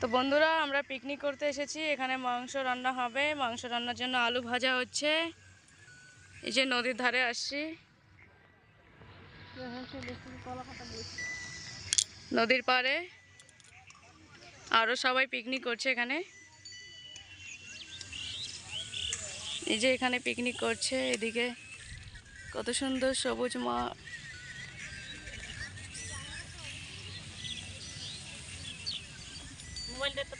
তো বন্ধুরা, আমরা পিকনিক করতে এসেছি। এখানে মাংস রান্না হবে। মাংস রান্নার জন্য আলু ভাজা হচ্ছে। এই যে নদীর ধারে আসছি। নদীর পাড়ে আরও সবাই পিকনিক করছে এখানে। এই যে এখানে পিকনিক করছে। এদিকে কত সুন্দর সবুজ মা কটো তো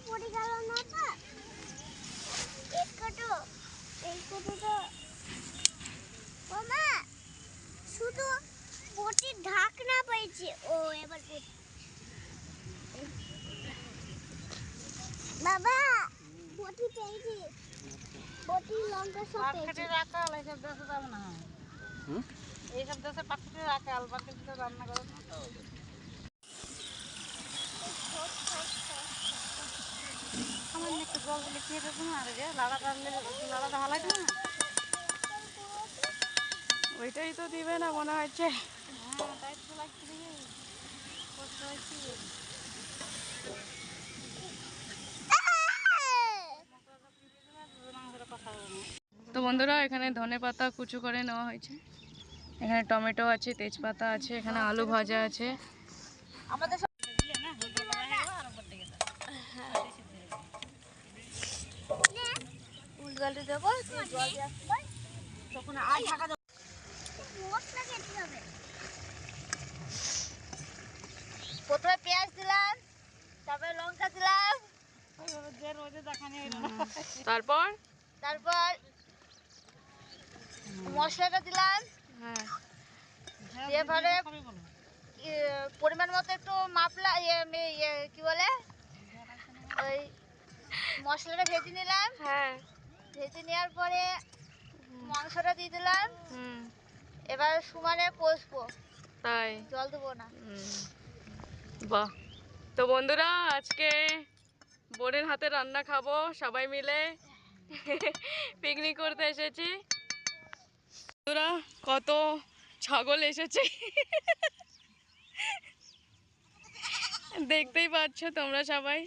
পড়ে না এক কটো এই কটো তো মামা শুধু ও এবার। বাবা, বটি পেয়েছি বটি লঙ্কা সব পেয়েছি রাখাল এইসব দেশে পাখিতে রাখাল পাখিতে রান্না করে না তো আমার একটু জল দিলে খেয়ে দেবো না আর যে লাড়া টানলে লাড়াটা হালাই না ওইটাই তো দিবে না মনে হচ্ছে। হ্যাঁ তাই তো লাগছে রে। কষ্ট হয়েছে। তো বন্ধুরা এখানে ধনে পাতা কুচু করে নেওয়া হয়েছে। এখানে টমেটো আছে তেজপাতা আছে এখানে আলু ভাজা আছে। আমাদের প্রথমে পেঁয়াজ দিলাম তারপরে লঙ্কা দিলাম। তারপর? তারপর মশলাটা দিলাম। হ্যাঁ। ইয়ে, পরিমাণ মতো একটু মাপলা ইয়ে ইয়ে কি বলে? ওই মশলাটা ভেজে নিলাম। হ্যাঁ। ভেজে নেওয়ার পরে মাংসটা দিয়ে দিলাম। এবার সমানে কষবো। তাই? জল দেবো না। বাহ। তো বন্ধুরা আজকে বোনের হাতে রান্না খাব সবাই মিলে। পিকনিক করতে এসেছি। বন্ধুরা, কত ছাগল এসেছে। দেখতেই পাচ্ছ তোমরা সবাই।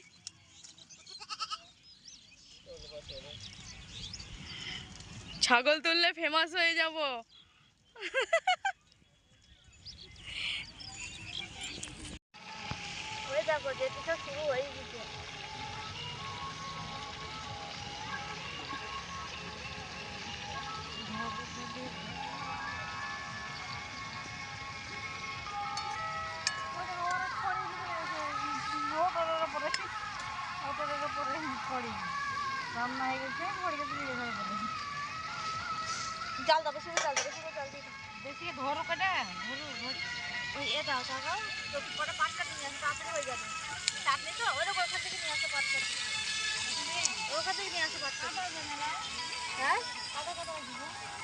ছাগল তুললে ফেমাস হয়ে যাব। ওই দেখো যেটা শুরু হয়ে গেছে। রান্না হয়ে গেছে পড়ে গেছে জল দেবো শুধু জল জল দিই বেশি ধরো কেটে ধরো ওই এ দাও কাকা তো কটা পাট কাটি নিয়ে আসো তাড়াতাড়ি হয়ে যাবে। চাটনি তো ওই রকম ওখান থেকে নিয়ে আসো পাট কাটি। ওখান থেকে নিয়ে আসো পাট কাটি। হ্যাঁ? কাদা কাদা দিব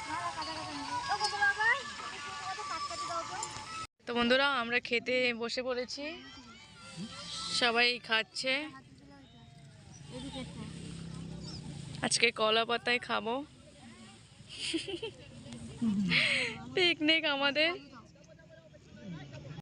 না কাদা কাদা দিব ও বাবা বাবা পাট কাটি দাও তো। তো বন্ধুরা আমরা খেতে বসে পড়েছি। সবাই খাচ্ছে। আজকে কলা পাতায় খাব। পিকনিক আমাদের।